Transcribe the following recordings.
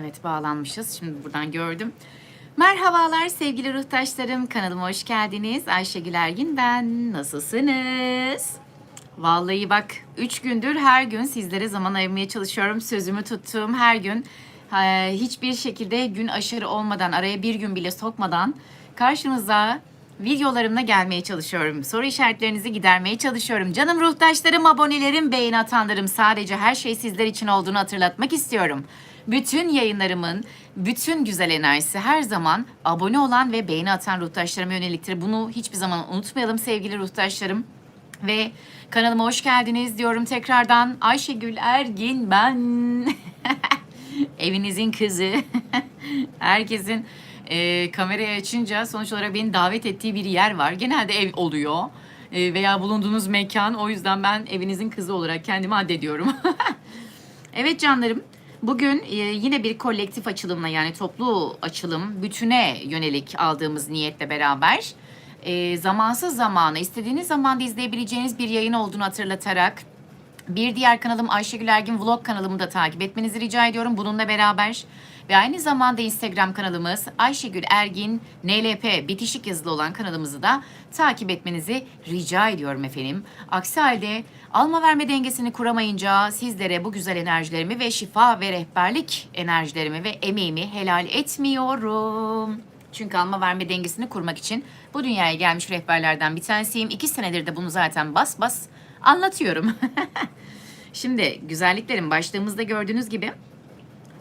Evet bağlanmışız. Şimdi buradan gördüm. Merhabalar sevgili ruhtaşlarım. Kanalıma hoş geldiniz. Ayşegül Ergin ben. Nasılsınız? Vallahi bak 3 gündür her gün sizlere zaman ayırmaya çalışıyorum. Sözümü tuttuğum her gün hiçbir şekilde gün aşırı olmadan araya bir gün bile sokmadan karşınıza videolarımla gelmeye çalışıyorum. Soru işaretlerinizi gidermeye çalışıyorum. Canım ruhtaşlarım, abonelerim, beğeni atanlarım sadece her şey sizler için olduğunu hatırlatmak istiyorum. Bütün yayınlarımın bütün güzel enerjisi her zaman abone olan ve beğeni atan ruhtaşlarıma yöneliktir. Bunu hiçbir zaman unutmayalım sevgili ruhtaşlarım. Ve kanalıma hoş geldiniz diyorum tekrardan. Ayşegül Ergin ben. Evinizin kızı. Herkesin e, kamerayı açınca sonuç olarak beni davet ettiği bir yer var. Genelde ev oluyor. E, veya bulunduğunuz mekan. O yüzden ben evinizin kızı olarak kendimi addediyorum. evet canlarım. Bugün e, yine bir kolektif açılımla yani toplu açılım bütüne yönelik aldığımız niyetle beraber e, zamansız zamana istediğiniz zamanda izleyebileceğiniz bir yayın olduğunu hatırlatarak bir diğer kanalım Ayşegül Ergin Vlog kanalımı da takip etmenizi rica ediyorum bununla beraber. Ve aynı zamanda Instagram kanalımız Ayşegül Ergin NLP bitişik yazılı olan kanalımızı da takip etmenizi rica ediyorum efendim. Aksi halde alma verme dengesini kuramayınca sizlere bu güzel enerjilerimi ve şifa ve rehberlik enerjilerimi ve emeğimi helal etmiyorum. Çünkü alma verme dengesini kurmak için bu dünyaya gelmiş rehberlerden bir tanesiyim. İki senedir de bunu zaten bas bas anlatıyorum. Şimdi güzelliklerin başlığımızda gördüğünüz gibi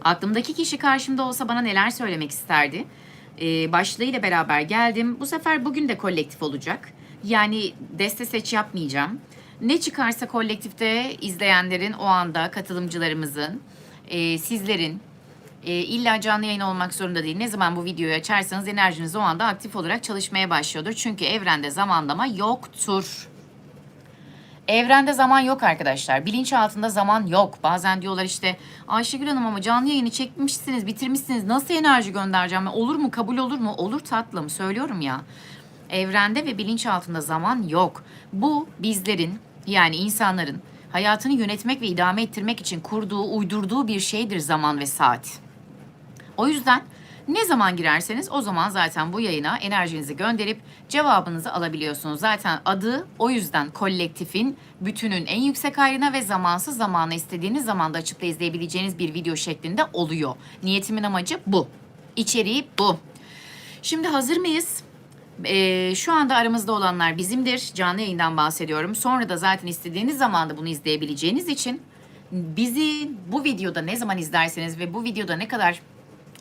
aklımdaki kişi karşımda olsa bana neler söylemek isterdi? Ee, başlığıyla beraber geldim. Bu sefer bugün de kolektif olacak. Yani deste seç yapmayacağım. Ne çıkarsa kolektifte izleyenlerin o anda katılımcılarımızın, e, sizlerin e, illa canlı yayın olmak zorunda değil. Ne zaman bu videoyu açarsanız enerjiniz o anda aktif olarak çalışmaya başlıyordur. Çünkü evrende zamanlama yoktur. Evrende zaman yok arkadaşlar. Bilinç altında zaman yok. Bazen diyorlar işte Ayşegül Hanım ama canlı yayını çekmişsiniz, bitirmişsiniz. Nasıl enerji göndereceğim? Olur mu? Kabul olur mu? Olur tatlım. Söylüyorum ya. Evrende ve bilinç altında zaman yok. Bu bizlerin yani insanların hayatını yönetmek ve idame ettirmek için kurduğu, uydurduğu bir şeydir zaman ve saat. O yüzden ne zaman girerseniz o zaman zaten bu yayına enerjinizi gönderip cevabınızı alabiliyorsunuz. Zaten adı o yüzden kolektifin bütünün en yüksek ayrına ve zamansız zamana istediğiniz zamanda açıp da izleyebileceğiniz bir video şeklinde oluyor. Niyetimin amacı bu. İçeriği bu. Şimdi hazır mıyız? Ee, şu anda aramızda olanlar bizimdir. Canlı yayından bahsediyorum. Sonra da zaten istediğiniz zamanda bunu izleyebileceğiniz için bizi bu videoda ne zaman izlerseniz ve bu videoda ne kadar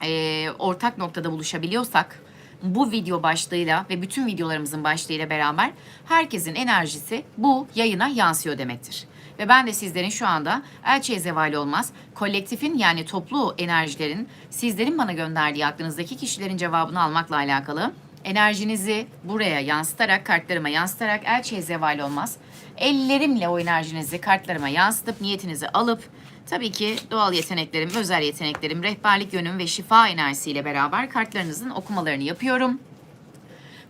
e, ortak noktada buluşabiliyorsak bu video başlığıyla ve bütün videolarımızın başlığıyla beraber herkesin enerjisi bu yayına yansıyor demektir. Ve ben de sizlerin şu anda elçiye zeval olmaz, kolektifin yani toplu enerjilerin sizlerin bana gönderdiği aklınızdaki kişilerin cevabını almakla alakalı enerjinizi buraya yansıtarak, kartlarıma yansıtarak elçiye zeval olmaz. Ellerimle o enerjinizi kartlarıma yansıtıp niyetinizi alıp Tabii ki doğal yeteneklerim, özel yeteneklerim, rehberlik yönüm ve şifa enerjisiyle beraber kartlarınızın okumalarını yapıyorum.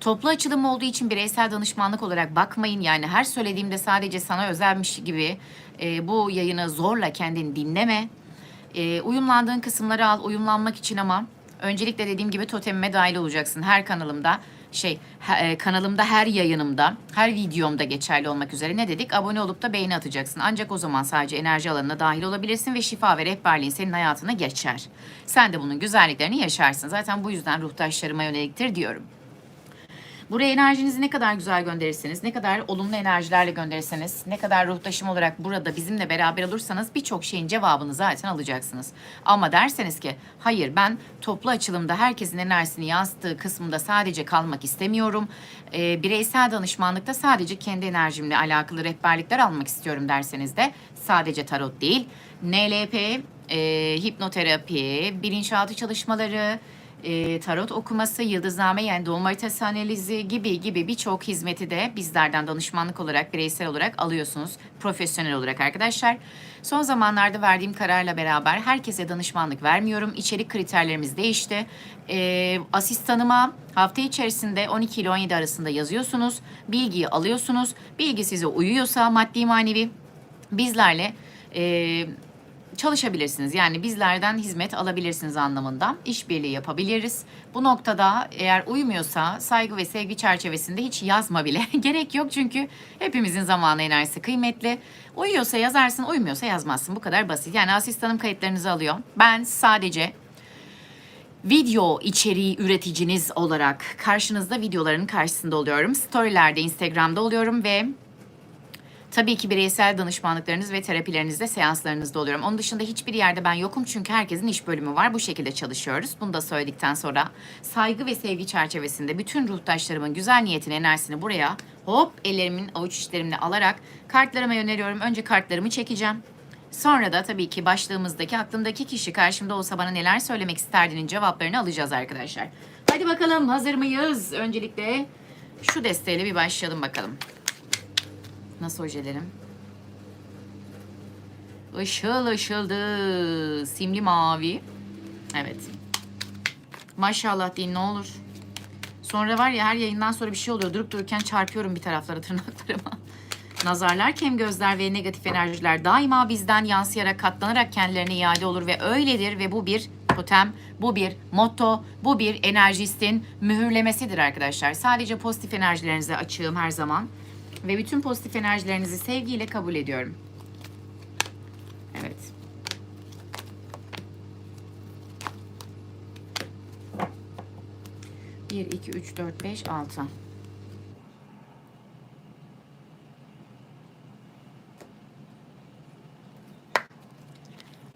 Toplu açılım olduğu için bireysel danışmanlık olarak bakmayın. Yani her söylediğimde sadece sana özelmiş gibi e, bu yayını zorla kendini dinleme. E, uyumlandığın kısımları al, uyumlanmak için ama öncelikle dediğim gibi totemime dahil olacaksın. Her kanalımda şey e, kanalımda her yayınımda, her videomda geçerli olmak üzere ne dedik? Abone olup da beğeni atacaksın. Ancak o zaman sadece enerji alanına dahil olabilirsin ve şifa ve rehberliğin senin hayatına geçer. Sen de bunun güzelliklerini yaşarsın. Zaten bu yüzden ruhtaşlarıma yöneliktir diyorum. Buraya enerjinizi ne kadar güzel gönderirseniz, ne kadar olumlu enerjilerle gönderirseniz, ne kadar ruhtaşım olarak burada bizimle beraber olursanız birçok şeyin cevabını zaten alacaksınız. Ama derseniz ki hayır ben toplu açılımda herkesin enerjisini yansıttığı kısmında sadece kalmak istemiyorum. Ee, bireysel danışmanlıkta sadece kendi enerjimle alakalı rehberlikler almak istiyorum derseniz de sadece tarot değil. NLP, e, hipnoterapi, bilinçaltı çalışmaları, e, tarot okuması, yıldızname yani doğum haritası analizi gibi gibi birçok hizmeti de bizlerden danışmanlık olarak, bireysel olarak alıyorsunuz. Profesyonel olarak arkadaşlar. Son zamanlarda verdiğim kararla beraber herkese danışmanlık vermiyorum. İçerik kriterlerimiz değişti. E, asistanıma hafta içerisinde 12 ile 17 arasında yazıyorsunuz. Bilgiyi alıyorsunuz. Bilgi size uyuyorsa maddi manevi bizlerle... E, çalışabilirsiniz. Yani bizlerden hizmet alabilirsiniz anlamında. İşbirliği yapabiliriz. Bu noktada eğer uymuyorsa saygı ve sevgi çerçevesinde hiç yazma bile. Gerek yok çünkü hepimizin zamanı enerjisi kıymetli. Uyuyorsa yazarsın, uymuyorsa yazmazsın. Bu kadar basit. Yani asistanım kayıtlarınızı alıyor. Ben sadece video içeriği üreticiniz olarak karşınızda videoların karşısında oluyorum. Storylerde, Instagram'da oluyorum ve tabii ki bireysel danışmanlıklarınız ve terapilerinizde, seanslarınızda oluyorum. Onun dışında hiçbir yerde ben yokum çünkü herkesin iş bölümü var. Bu şekilde çalışıyoruz. Bunu da söyledikten sonra saygı ve sevgi çerçevesinde bütün ruhtaşlarımın güzel niyetini, enerjisini buraya hop ellerimin avuç içlerimle alarak kartlarıma yöneliyorum. Önce kartlarımı çekeceğim. Sonra da tabii ki başlığımızdaki aklımdaki kişi karşımda olsa bana neler söylemek isterdinin cevaplarını alacağız arkadaşlar. Hadi bakalım hazır mıyız? Öncelikle şu desteğiyle bir başlayalım bakalım. Nasıl ojelerim? Işıl ışıldı. Simli mavi. Evet. Maşallah deyin ne olur. Sonra var ya her yayından sonra bir şey oluyor. Durup dururken çarpıyorum bir taraflara tırnaklarıma. Nazarlar, kem gözler ve negatif enerjiler daima bizden yansıyarak katlanarak kendilerine iade olur ve öyledir ve bu bir totem, bu bir motto, bu bir enerjistin mühürlemesidir arkadaşlar. Sadece pozitif enerjilerinize açığım her zaman ve bütün pozitif enerjilerinizi sevgiyle kabul ediyorum. Evet. Bir, iki, üç, dört, beş, altı.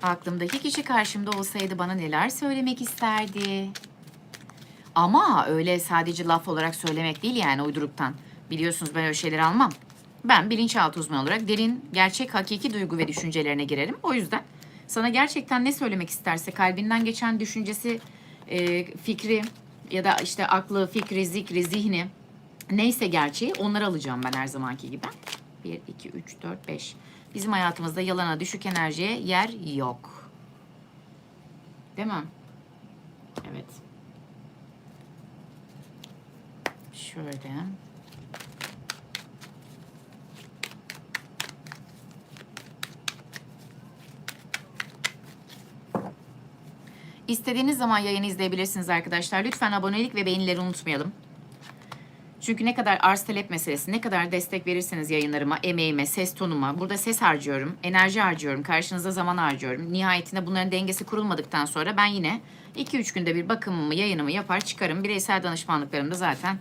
Aklımdaki kişi karşımda olsaydı bana neler söylemek isterdi? Ama öyle sadece laf olarak söylemek değil yani uyduruktan. Biliyorsunuz ben öyle şeyleri almam. Ben bilinçaltı uzmanı olarak derin, gerçek, hakiki duygu ve düşüncelerine girerim. O yüzden sana gerçekten ne söylemek isterse, kalbinden geçen düşüncesi, e, fikri ya da işte aklı, fikri, zikri, zihni neyse gerçeği onları alacağım ben her zamanki gibi. 1, 2, 3, 4, 5. Bizim hayatımızda yalana, düşük enerjiye yer yok. Değil mi? Evet. Şöyle. İstediğiniz zaman yayını izleyebilirsiniz arkadaşlar. Lütfen abonelik ve beğenileri unutmayalım. Çünkü ne kadar arz talep meselesi, ne kadar destek verirseniz yayınlarıma, emeğime, ses tonuma, burada ses harcıyorum, enerji harcıyorum, karşınızda zaman harcıyorum. Nihayetinde bunların dengesi kurulmadıktan sonra ben yine 2-3 günde bir bakımımı, yayınımı yapar çıkarım. Bireysel danışmanlıklarımda zaten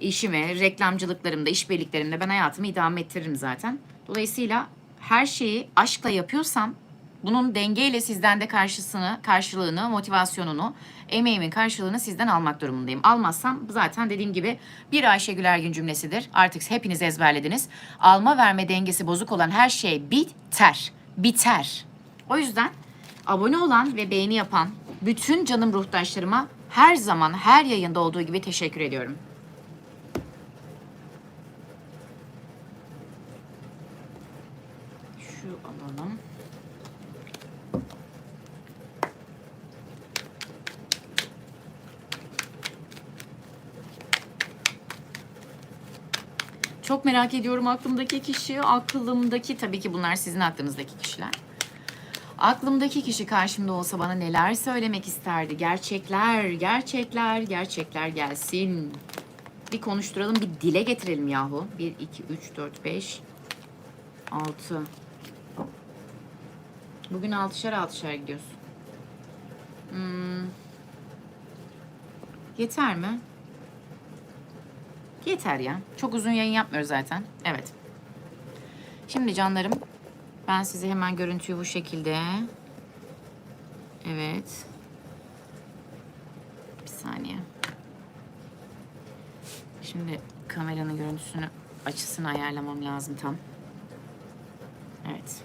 işimi, reklamcılıklarımda, işbirliklerimde ben hayatımı idame ettiririm zaten. Dolayısıyla her şeyi aşkla yapıyorsam bunun dengeyle sizden de karşısını, karşılığını, motivasyonunu, emeğimin karşılığını sizden almak durumundayım. Almazsam zaten dediğim gibi bir Ayşegül Ergün cümlesidir. Artık hepiniz ezberlediniz. Alma verme dengesi bozuk olan her şey biter. Biter. O yüzden abone olan ve beğeni yapan bütün canım ruhtaşlarıma her zaman her yayında olduğu gibi teşekkür ediyorum. Şu alalım. Çok merak ediyorum aklımdaki kişi. Aklımdaki tabii ki bunlar sizin aklınızdaki kişiler. Aklımdaki kişi karşımda olsa bana neler söylemek isterdi? Gerçekler, gerçekler, gerçekler gelsin. Bir konuşturalım, bir dile getirelim yahu. 1, 2, 3, 4, 5, 6. Bugün altışar altışar gidiyoruz. Hmm. Yeter mi? Yeter ya. Çok uzun yayın yapmıyoruz zaten. Evet. Şimdi canlarım ben size hemen görüntüyü bu şekilde. Evet. Bir saniye. Şimdi kameranın görüntüsünü açısını ayarlamam lazım tam. Evet.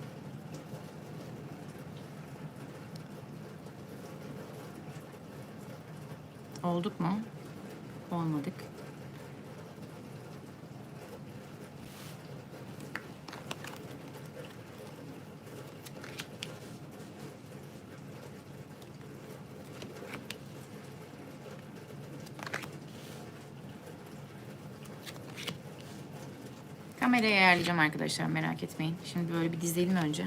Olduk mu? Olmadık. Kamerayı ayarlayacağım arkadaşlar merak etmeyin. Şimdi böyle bir dizelim önce.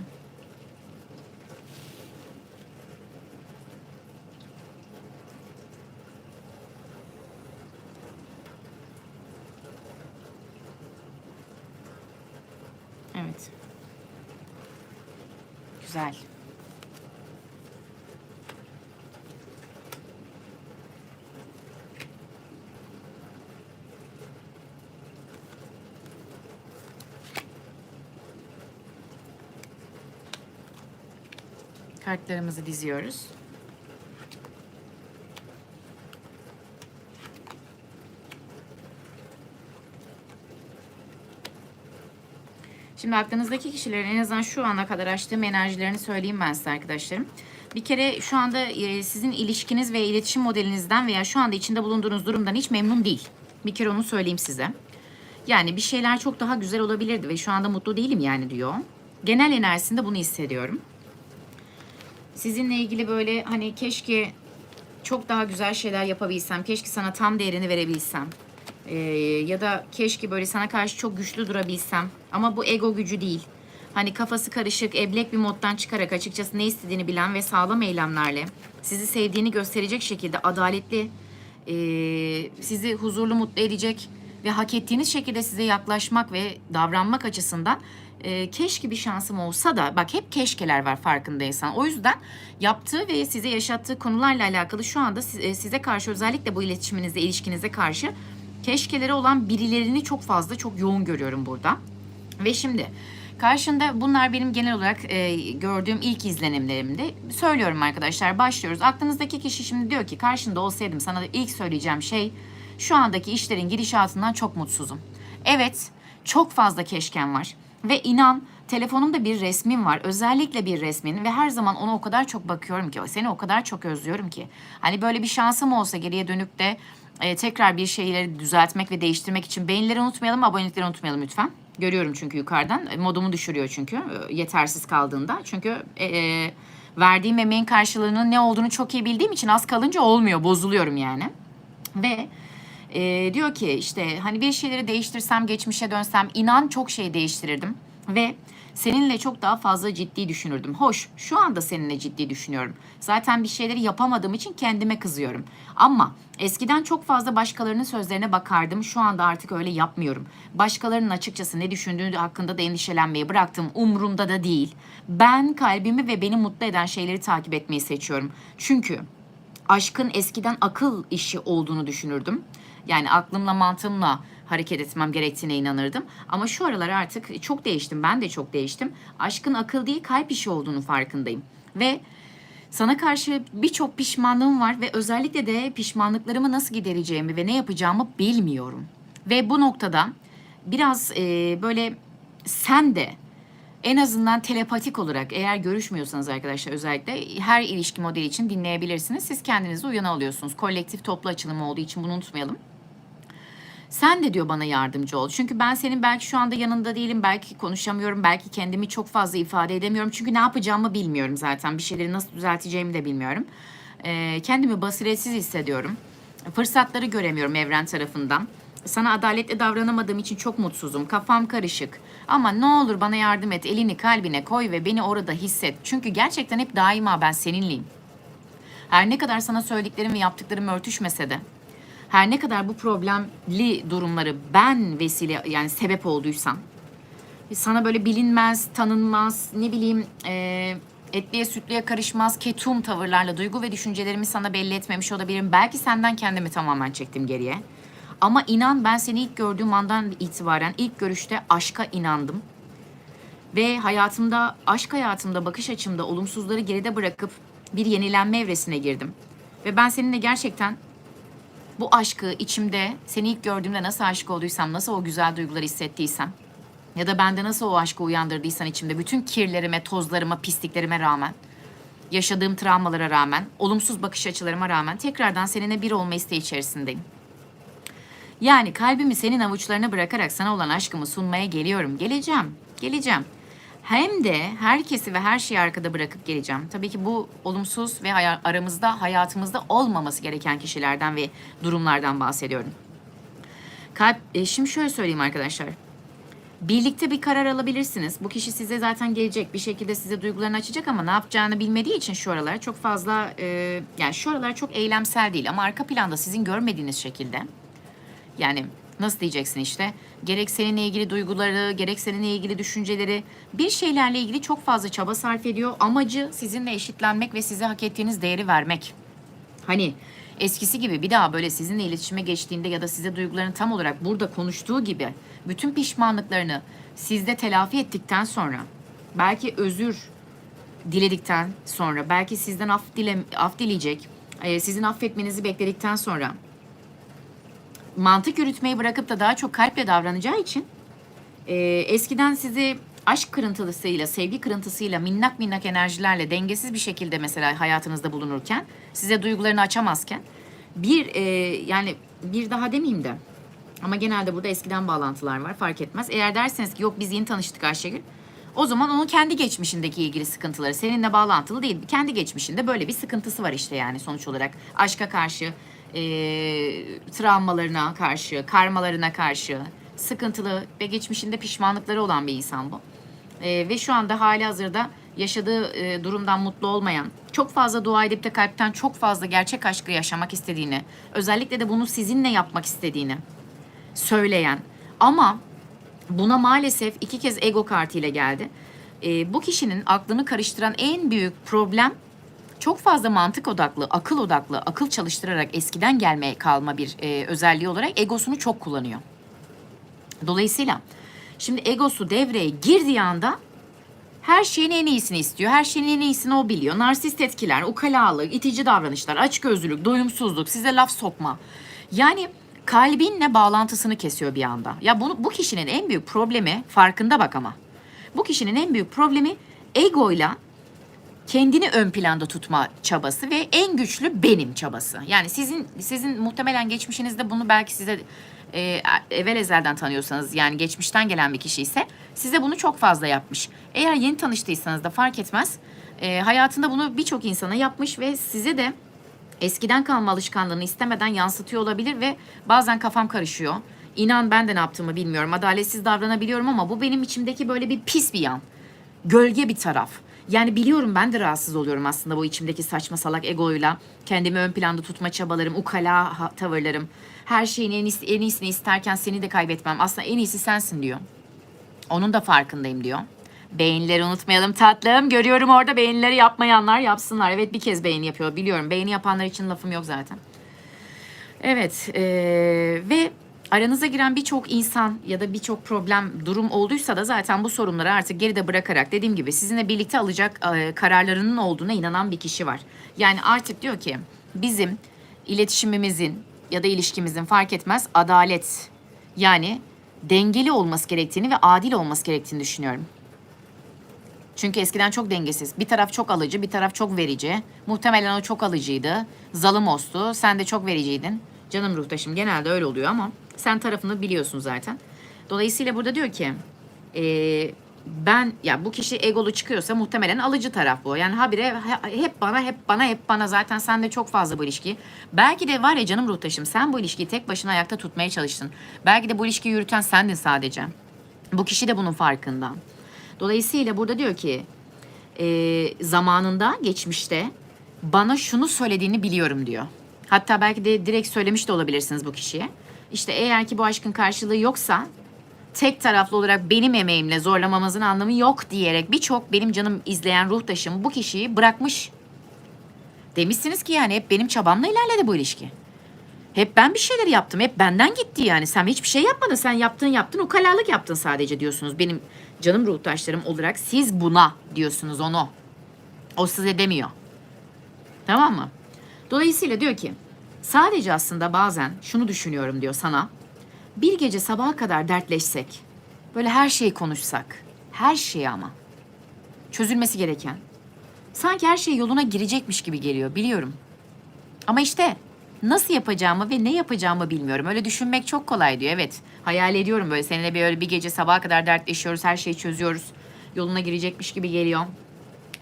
Güzel. Kartlarımızı diziyoruz. Şimdi aklınızdaki kişilerin en azından şu ana kadar açtığım enerjilerini söyleyeyim ben size arkadaşlarım. Bir kere şu anda e, sizin ilişkiniz ve iletişim modelinizden veya şu anda içinde bulunduğunuz durumdan hiç memnun değil. Bir kere onu söyleyeyim size. Yani bir şeyler çok daha güzel olabilirdi ve şu anda mutlu değilim yani diyor. Genel enerjisinde bunu hissediyorum. Sizinle ilgili böyle hani keşke çok daha güzel şeyler yapabilsem, keşke sana tam değerini verebilsem. Ee, ya da keşke böyle sana karşı çok güçlü durabilsem. Ama bu ego gücü değil. Hani kafası karışık, eblek bir moddan çıkarak açıkçası ne istediğini bilen ve sağlam eylemlerle sizi sevdiğini gösterecek şekilde adaletli, e, sizi huzurlu mutlu edecek ve hak ettiğiniz şekilde size yaklaşmak ve davranmak açısından e, keşke bir şansım olsa da bak hep keşkeler var farkındaysan. O yüzden yaptığı ve size yaşattığı konularla alakalı şu anda e, size karşı özellikle bu iletişiminizde, ilişkinize karşı keşkeleri olan birilerini çok fazla, çok yoğun görüyorum burada. Ve şimdi karşında bunlar benim genel olarak e, gördüğüm ilk izlenimlerimde. Söylüyorum arkadaşlar başlıyoruz. Aklınızdaki kişi şimdi diyor ki karşında olsaydım sana ilk söyleyeceğim şey şu andaki işlerin gidişatından çok mutsuzum. Evet çok fazla keşken var ve inan telefonumda bir resmin var. Özellikle bir resmin ve her zaman ona o kadar çok bakıyorum ki seni o kadar çok özlüyorum ki. Hani böyle bir şansım olsa geriye dönüp de e, tekrar bir şeyleri düzeltmek ve değiştirmek için beğenileri unutmayalım, abonelikleri unutmayalım lütfen. Görüyorum çünkü yukarıdan. E, Modumu düşürüyor çünkü e, yetersiz kaldığında. Çünkü e, e, verdiğim emeğin karşılığının ne olduğunu çok iyi bildiğim için az kalınca olmuyor. Bozuluyorum yani. Ve e, diyor ki işte hani bir şeyleri değiştirsem, geçmişe dönsem inan çok şey değiştirirdim. Ve seninle çok daha fazla ciddi düşünürdüm. Hoş, şu anda seninle ciddi düşünüyorum. Zaten bir şeyleri yapamadığım için kendime kızıyorum. Ama eskiden çok fazla başkalarının sözlerine bakardım. Şu anda artık öyle yapmıyorum. Başkalarının açıkçası ne düşündüğü hakkında da endişelenmeyi bıraktım. Umurumda da değil. Ben kalbimi ve beni mutlu eden şeyleri takip etmeyi seçiyorum. Çünkü aşkın eskiden akıl işi olduğunu düşünürdüm. Yani aklımla mantığımla hareket etmem gerektiğine inanırdım. Ama şu aralar artık çok değiştim. Ben de çok değiştim. Aşkın akıl değil kalp işi olduğunu farkındayım. Ve sana karşı birçok pişmanlığım var ve özellikle de pişmanlıklarımı nasıl gidereceğimi ve ne yapacağımı bilmiyorum. Ve bu noktada biraz e, böyle sen de en azından telepatik olarak eğer görüşmüyorsanız arkadaşlar özellikle her ilişki modeli için dinleyebilirsiniz. Siz kendinizi uyan alıyorsunuz. Kolektif toplu açılım olduğu için bunu unutmayalım. Sen de diyor bana yardımcı ol. Çünkü ben senin belki şu anda yanında değilim. Belki konuşamıyorum. Belki kendimi çok fazla ifade edemiyorum. Çünkü ne yapacağımı bilmiyorum zaten. Bir şeyleri nasıl düzelteceğimi de bilmiyorum. Ee, kendimi basiretsiz hissediyorum. Fırsatları göremiyorum evren tarafından. Sana adaletli davranamadığım için çok mutsuzum. Kafam karışık. Ama ne olur bana yardım et. Elini kalbine koy ve beni orada hisset. Çünkü gerçekten hep daima ben seninleyim. Her ne kadar sana söylediklerim ve yaptıklarım örtüşmese de her ne kadar bu problemli durumları ben vesile yani sebep olduysam sana böyle bilinmez, tanınmaz, ne bileyim e, etliye sütlüye karışmaz ketum tavırlarla duygu ve düşüncelerimi sana belli etmemiş olabilirim. Belki senden kendimi tamamen çektim geriye. Ama inan ben seni ilk gördüğüm andan itibaren ilk görüşte aşka inandım. Ve hayatımda, aşk hayatımda, bakış açımda olumsuzları geride bırakıp bir yenilenme evresine girdim. Ve ben seninle gerçekten bu aşkı içimde seni ilk gördüğümde nasıl aşık olduysam, nasıl o güzel duyguları hissettiysem ya da bende nasıl o aşkı uyandırdıysan içimde bütün kirlerime, tozlarıma, pisliklerime rağmen, yaşadığım travmalara rağmen, olumsuz bakış açılarıma rağmen tekrardan seninle bir olma isteği içerisindeyim. Yani kalbimi senin avuçlarına bırakarak sana olan aşkımı sunmaya geliyorum. Geleceğim, geleceğim. Hem de herkesi ve her şeyi arkada bırakıp geleceğim. Tabii ki bu olumsuz ve aramızda, hayatımızda olmaması gereken kişilerden ve durumlardan bahsediyorum. Kalp, e, şimdi şöyle söyleyeyim arkadaşlar. Birlikte bir karar alabilirsiniz. Bu kişi size zaten gelecek. Bir şekilde size duygularını açacak ama ne yapacağını bilmediği için şu aralar çok fazla... e, yani şu aralar çok eylemsel değil ama arka planda sizin görmediğiniz şekilde... Yani Nasıl diyeceksin işte? Gerek seninle ilgili duyguları, gerek seninle ilgili düşünceleri, bir şeylerle ilgili çok fazla çaba sarf ediyor. Amacı sizinle eşitlenmek ve size hak ettiğiniz değeri vermek. Hani eskisi gibi bir daha böyle sizinle iletişime geçtiğinde ya da size duygularını tam olarak burada konuştuğu gibi bütün pişmanlıklarını sizde telafi ettikten sonra belki özür diledikten sonra belki sizden af dile af dileyecek, e, sizin affetmenizi bekledikten sonra mantık yürütmeyi bırakıp da daha çok kalple davranacağı için e, eskiden sizi aşk kırıntısıyla, sevgi kırıntısıyla, minnak minnak enerjilerle dengesiz bir şekilde mesela hayatınızda bulunurken, size duygularını açamazken bir e, yani bir daha demeyeyim de ama genelde burada eskiden bağlantılar var fark etmez. Eğer derseniz ki yok biz yeni tanıştık Ayşegül. O zaman onun kendi geçmişindeki ilgili sıkıntıları seninle bağlantılı değil. Kendi geçmişinde böyle bir sıkıntısı var işte yani sonuç olarak. Aşka karşı, e, travmalarına karşı, karmalarına karşı sıkıntılı ve geçmişinde pişmanlıkları olan bir insan bu. E, ve şu anda hali hazırda yaşadığı e, durumdan mutlu olmayan, çok fazla dua edip de kalpten çok fazla gerçek aşkı yaşamak istediğini, özellikle de bunu sizinle yapmak istediğini söyleyen ama buna maalesef iki kez ego kartıyla geldi. Ee, bu kişinin aklını karıştıran en büyük problem çok fazla mantık odaklı, akıl odaklı, akıl çalıştırarak eskiden gelmeye kalma bir e, özelliği olarak egosunu çok kullanıyor. Dolayısıyla şimdi egosu devreye girdiği anda her şeyin en iyisini istiyor. Her şeyin en iyisini o biliyor. Narsist etkiler, ukalalık, itici davranışlar, açgözlülük, doyumsuzluk, size laf sokma. Yani kalbinle bağlantısını kesiyor bir anda. Ya bunu, bu kişinin en büyük problemi farkında bak ama. Bu kişinin en büyük problemi egoyla kendini ön planda tutma çabası ve en güçlü benim çabası. Yani sizin sizin muhtemelen geçmişinizde bunu belki size e, evvel ezelden tanıyorsanız yani geçmişten gelen bir kişi ise size bunu çok fazla yapmış. Eğer yeni tanıştıysanız da fark etmez. E, hayatında bunu birçok insana yapmış ve size de eskiden kalma alışkanlığını istemeden yansıtıyor olabilir ve bazen kafam karışıyor. İnan ben de ne yaptığımı bilmiyorum. Adaletsiz davranabiliyorum ama bu benim içimdeki böyle bir pis bir yan. Gölge bir taraf. Yani biliyorum ben de rahatsız oluyorum aslında bu içimdeki saçma salak egoyla. Kendimi ön planda tutma çabalarım, ukala tavırlarım. Her şeyin en, iyisi, en iyisini isterken seni de kaybetmem. Aslında en iyisi sensin diyor. Onun da farkındayım diyor. Beğenileri unutmayalım tatlım. Görüyorum orada beğenileri yapmayanlar yapsınlar. Evet bir kez beğeni yapıyor biliyorum. Beğeni yapanlar için lafım yok zaten. Evet eee, ve aranıza giren birçok insan ya da birçok problem durum olduysa da zaten bu sorunları artık geride bırakarak dediğim gibi sizinle birlikte alacak eee, kararlarının olduğuna inanan bir kişi var. Yani artık diyor ki bizim iletişimimizin ya da ilişkimizin fark etmez adalet yani dengeli olması gerektiğini ve adil olması gerektiğini düşünüyorum. Çünkü eskiden çok dengesiz. Bir taraf çok alıcı, bir taraf çok verici. Muhtemelen o çok alıcıydı. Zalim ostu. Sen de çok vericiydin. Canım ruhtaşım genelde öyle oluyor ama sen tarafını biliyorsun zaten. Dolayısıyla burada diyor ki eee, ben ya bu kişi egolu çıkıyorsa muhtemelen alıcı taraf bu. Yani habire ha- hep bana hep bana hep bana zaten sen de çok fazla bu ilişki. Belki de var ya canım ruhtaşım sen bu ilişkiyi tek başına ayakta tutmaya çalıştın. Belki de bu ilişkiyi yürüten sendin sadece. Bu kişi de bunun farkında. Dolayısıyla burada diyor ki e, zamanında, geçmişte bana şunu söylediğini biliyorum diyor. Hatta belki de direkt söylemiş de olabilirsiniz bu kişiye. İşte eğer ki bu aşkın karşılığı yoksa tek taraflı olarak benim emeğimle zorlamamızın anlamı yok diyerek birçok benim canım izleyen ruhtaşım bu kişiyi bırakmış. Demişsiniz ki yani hep benim çabamla ilerledi bu ilişki. Hep ben bir şeyler yaptım. Hep benden gitti yani. Sen hiçbir şey yapmadın. Sen yaptın yaptın. Ukalalık yaptın sadece diyorsunuz. Benim canım ruhtaşlarım olarak siz buna diyorsunuz onu. O size demiyor. Tamam mı? Dolayısıyla diyor ki sadece aslında bazen şunu düşünüyorum diyor sana. Bir gece sabaha kadar dertleşsek. Böyle her şeyi konuşsak. Her şeyi ama. Çözülmesi gereken. Sanki her şey yoluna girecekmiş gibi geliyor biliyorum. Ama işte nasıl yapacağımı ve ne yapacağımı bilmiyorum. Öyle düşünmek çok kolay diyor. Evet hayal ediyorum böyle seninle bir öyle bir gece sabaha kadar dertleşiyoruz. Her şeyi çözüyoruz. Yoluna girecekmiş gibi geliyor.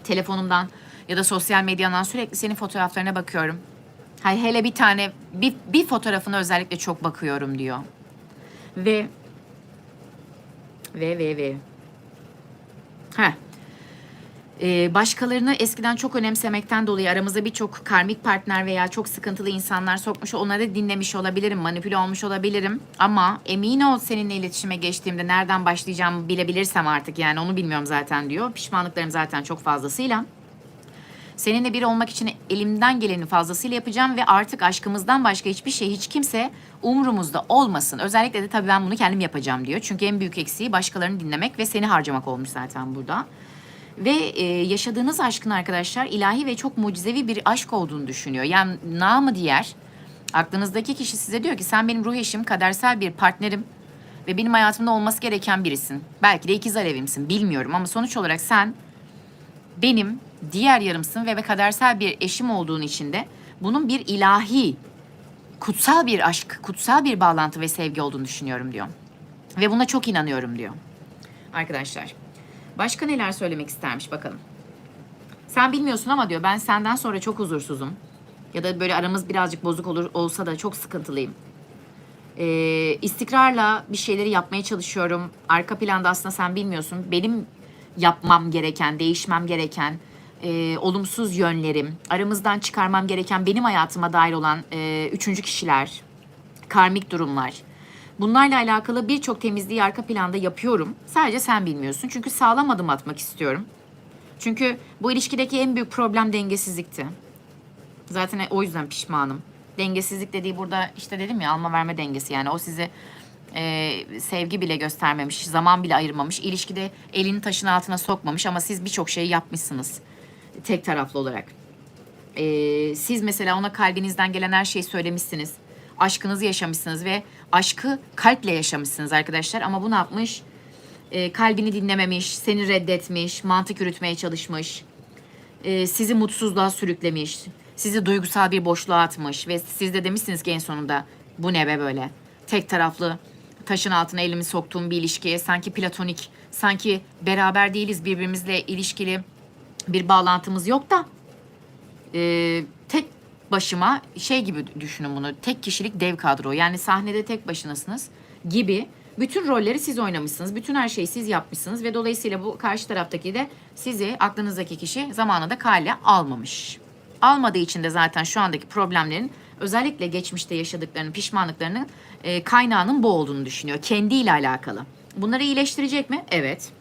Telefonumdan ya da sosyal medyadan sürekli senin fotoğraflarına bakıyorum. Hay hele bir tane bir, bir fotoğrafına özellikle çok bakıyorum diyor. Ve ve ve ve. Heh. Ee, başkalarını eskiden çok önemsemekten dolayı aramıza birçok karmik partner veya çok sıkıntılı insanlar sokmuş onları dinlemiş olabilirim, manipüle olmuş olabilirim. Ama emin ol seninle iletişime geçtiğimde nereden başlayacağımı bilebilirsem artık yani onu bilmiyorum zaten diyor. Pişmanlıklarım zaten çok fazlasıyla. Seninle bir olmak için elimden geleni fazlasıyla yapacağım ve artık aşkımızdan başka hiçbir şey hiç kimse umurumuzda olmasın. Özellikle de tabii ben bunu kendim yapacağım diyor. Çünkü en büyük eksiği başkalarını dinlemek ve seni harcamak olmuş zaten burada. Ve e, yaşadığınız aşkın arkadaşlar ilahi ve çok mucizevi bir aşk olduğunu düşünüyor. Yani namı diğer aklınızdaki kişi size diyor ki sen benim ruh eşim, kadersel bir partnerim ve benim hayatımda olması gereken birisin. Belki de ikiz alevimsin bilmiyorum ama sonuç olarak sen benim diğer yarımsın ve kadersel bir eşim olduğun için de bunun bir ilahi, kutsal bir aşk, kutsal bir bağlantı ve sevgi olduğunu düşünüyorum diyor. Ve buna çok inanıyorum diyor. Arkadaşlar, başka neler söylemek istermiş bakalım. Sen bilmiyorsun ama diyor ben senden sonra çok huzursuzum. Ya da böyle aramız birazcık bozuk olur olsa da çok sıkıntılıyım. Ee, istikrarla bir şeyleri yapmaya çalışıyorum. Arka planda aslında sen bilmiyorsun. Benim yapmam gereken, değişmem gereken e, olumsuz yönlerim, aramızdan çıkarmam gereken benim hayatıma dair olan e, üçüncü kişiler, karmik durumlar. Bunlarla alakalı birçok temizliği arka planda yapıyorum. Sadece sen bilmiyorsun. Çünkü sağlam adım atmak istiyorum. Çünkü bu ilişkideki en büyük problem dengesizlikti. Zaten o yüzden pişmanım. Dengesizlik dediği burada işte dedim ya alma verme dengesi yani o sizi e, sevgi bile göstermemiş, zaman bile ayırmamış, ilişkide elini taşın altına sokmamış ama siz birçok şeyi yapmışsınız tek taraflı olarak. E, siz mesela ona kalbinizden gelen her şeyi söylemişsiniz. Aşkınızı yaşamışsınız ve aşkı kalple yaşamışsınız arkadaşlar ama bu ne yapmış? E, kalbini dinlememiş, seni reddetmiş, mantık yürütmeye çalışmış e, sizi mutsuzluğa sürüklemiş, sizi duygusal bir boşluğa atmış ve siz de demişsiniz ki en sonunda bu ne be böyle. Tek taraflı taşın altına elimi soktuğum bir ilişkiye sanki platonik, sanki beraber değiliz birbirimizle ilişkili bir bağlantımız yok da e, tek başıma şey gibi düşünün bunu. Tek kişilik dev kadro. Yani sahnede tek başınasınız gibi bütün rolleri siz oynamışsınız. Bütün her şeyi siz yapmışsınız ve dolayısıyla bu karşı taraftaki de sizi aklınızdaki kişi zamanında kale almamış. Almadığı için de zaten şu andaki problemlerin özellikle geçmişte yaşadıklarının, pişmanlıklarının e, kaynağının bu olduğunu düşünüyor. Kendiyle alakalı. Bunları iyileştirecek mi? Evet.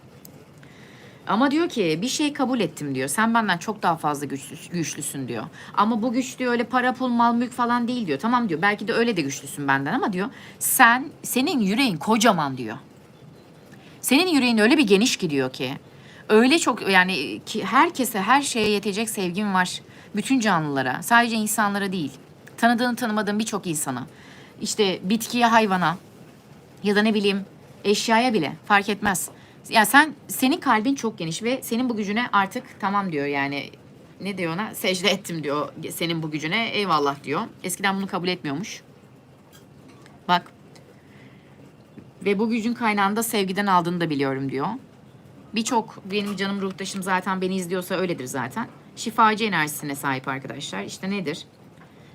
Ama diyor ki bir şey kabul ettim diyor. Sen benden çok daha fazla güçlü, güçlüsün diyor. Ama bu güç diyor öyle para pul mal mülk falan değil diyor. Tamam diyor belki de öyle de güçlüsün benden ama diyor sen senin yüreğin kocaman diyor. Senin yüreğin öyle bir geniş gidiyor ki. Öyle çok yani ki herkese her şeye yetecek sevgin var. Bütün canlılara sadece insanlara değil. Tanıdığın tanımadığın birçok insana. İşte bitkiye hayvana ya da ne bileyim eşyaya bile fark etmez. Ya sen senin kalbin çok geniş ve senin bu gücüne artık tamam diyor yani ne diyor ona secde ettim diyor senin bu gücüne eyvallah diyor. Eskiden bunu kabul etmiyormuş. Bak ve bu gücün kaynağını da sevgiden aldığını da biliyorum diyor. Birçok benim canım ruhtaşım zaten beni izliyorsa öyledir zaten. Şifacı enerjisine sahip arkadaşlar. İşte nedir?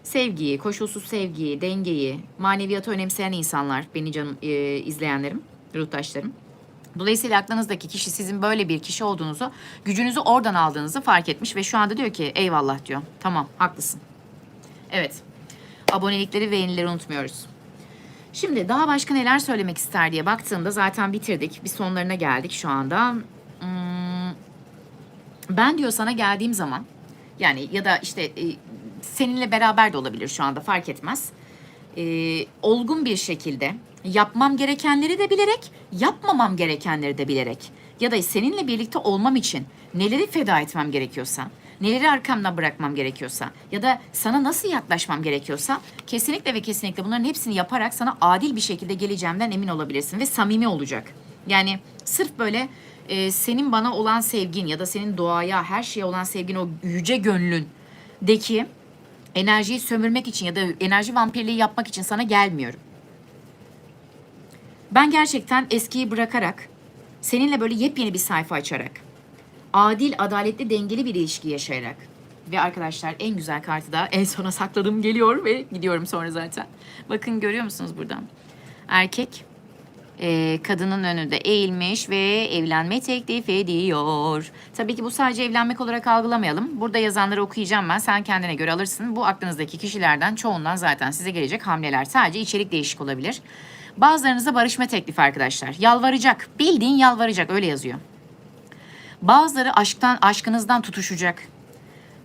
Sevgiyi, koşulsuz sevgiyi, dengeyi, maneviyatı önemseyen insanlar beni canım e, izleyenlerim, ruhtaşlarım. Dolayısıyla aklınızdaki kişi sizin böyle bir kişi olduğunuzu, gücünüzü oradan aldığınızı fark etmiş ve şu anda diyor ki eyvallah diyor. Tamam haklısın. Evet. Abonelikleri ve yenileri unutmuyoruz. Şimdi daha başka neler söylemek ister diye baktığımda zaten bitirdik. Bir sonlarına geldik şu anda. Hmm, ben diyor sana geldiğim zaman yani ya da işte e, seninle beraber de olabilir şu anda fark etmez. E, olgun bir şekilde yapmam gerekenleri de bilerek, yapmamam gerekenleri de bilerek ya da seninle birlikte olmam için neleri feda etmem gerekiyorsa, neleri arkamda bırakmam gerekiyorsa ya da sana nasıl yaklaşmam gerekiyorsa kesinlikle ve kesinlikle bunların hepsini yaparak sana adil bir şekilde geleceğimden emin olabilirsin ve samimi olacak. Yani sırf böyle e, senin bana olan sevgin ya da senin doğaya, her şeye olan sevgin o yüce gönlündeki enerjiyi sömürmek için ya da enerji vampirliği yapmak için sana gelmiyorum. Ben gerçekten eskiyi bırakarak, seninle böyle yepyeni bir sayfa açarak, adil, adaletli, dengeli bir ilişki yaşayarak ve arkadaşlar en güzel kartı da en sona sakladım geliyor ve gidiyorum sonra zaten. Bakın görüyor musunuz buradan? Erkek Ee, kadının önünde eğilmiş ve evlenme teklif ediyor. Tabii ki bu sadece evlenmek olarak algılamayalım. Burada yazanları okuyacağım ben. Sen kendine göre alırsın. Bu aklınızdaki kişilerden çoğundan zaten size gelecek hamleler. Sadece içerik değişik olabilir. Bazılarınıza barışma teklifi arkadaşlar. Yalvaracak. Bildiğin yalvaracak öyle yazıyor. Bazıları aşktan aşkınızdan tutuşacak.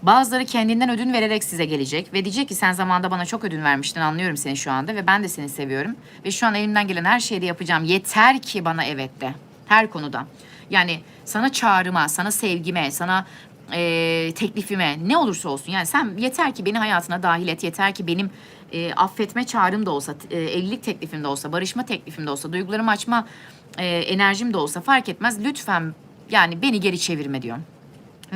Bazıları kendinden ödün vererek size gelecek ve diyecek ki sen zamanda bana çok ödün vermiştin anlıyorum seni şu anda ve ben de seni seviyorum. Ve şu an elimden gelen her şeyi de yapacağım. Yeter ki bana evet de. Her konuda. Yani sana çağrıma, sana sevgime, sana eee, teklifime ne olursa olsun. Yani sen yeter ki beni hayatına dahil et. Yeter ki benim eee, affetme çağrım da olsa, eee, evlilik teklifim de olsa, barışma teklifim de olsa, duygularımı açma eee, enerjim de olsa fark etmez. Lütfen yani beni geri çevirme diyor.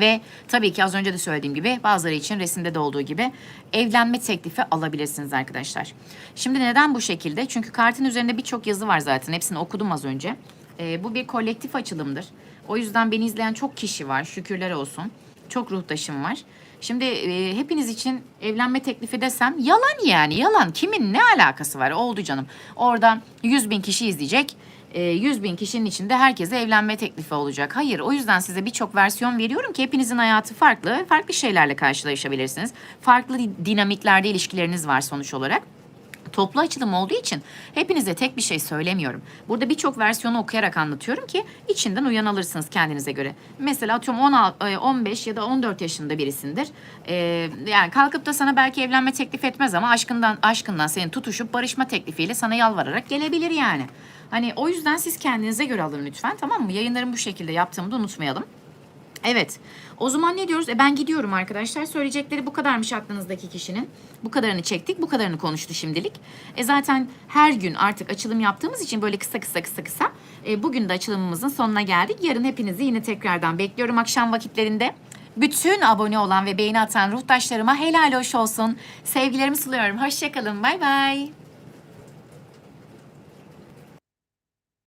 Ve tabii ki az önce de söylediğim gibi bazıları için resimde de olduğu gibi evlenme teklifi alabilirsiniz arkadaşlar. Şimdi neden bu şekilde? Çünkü kartın üzerinde birçok yazı var zaten. Hepsini okudum az önce. Ee, bu bir kolektif açılımdır. O yüzden beni izleyen çok kişi var. Şükürler olsun. Çok ruhtaşım var. Şimdi e, hepiniz için evlenme teklifi desem yalan yani yalan. Kimin ne alakası var? Oldu canım. Orada 100 bin kişi izleyecek. E, 100 bin kişinin içinde herkese evlenme teklifi olacak. Hayır o yüzden size birçok versiyon veriyorum ki hepinizin hayatı farklı farklı şeylerle karşılaşabilirsiniz. Farklı dinamiklerde ilişkileriniz var sonuç olarak. Toplu açılım olduğu için hepinize tek bir şey söylemiyorum. Burada birçok versiyonu okuyarak anlatıyorum ki içinden uyan alırsınız kendinize göre. Mesela atıyorum 16, e, 15 ya da 14 yaşında birisindir. Ee, yani kalkıp da sana belki evlenme teklif etmez ama aşkından aşkından seni tutuşup barışma teklifiyle sana yalvararak gelebilir yani. Hani o yüzden siz kendinize göre alın lütfen tamam mı? Yayınlarımı bu şekilde yaptığımı da unutmayalım. Evet. O zaman ne diyoruz? E ben gidiyorum arkadaşlar. Söyleyecekleri bu kadarmış aklınızdaki kişinin. Bu kadarını çektik, bu kadarını konuştu şimdilik. E zaten her gün artık açılım yaptığımız için böyle kısa kısa kısa kısa. E, bugün de açılımımızın sonuna geldik. Yarın hepinizi yine tekrardan bekliyorum akşam vakitlerinde. Bütün abone olan ve beğeni atan ruhtaşlarıma helal hoş olsun. Sevgilerimi sunuyorum. Hoşçakalın. Bay bay.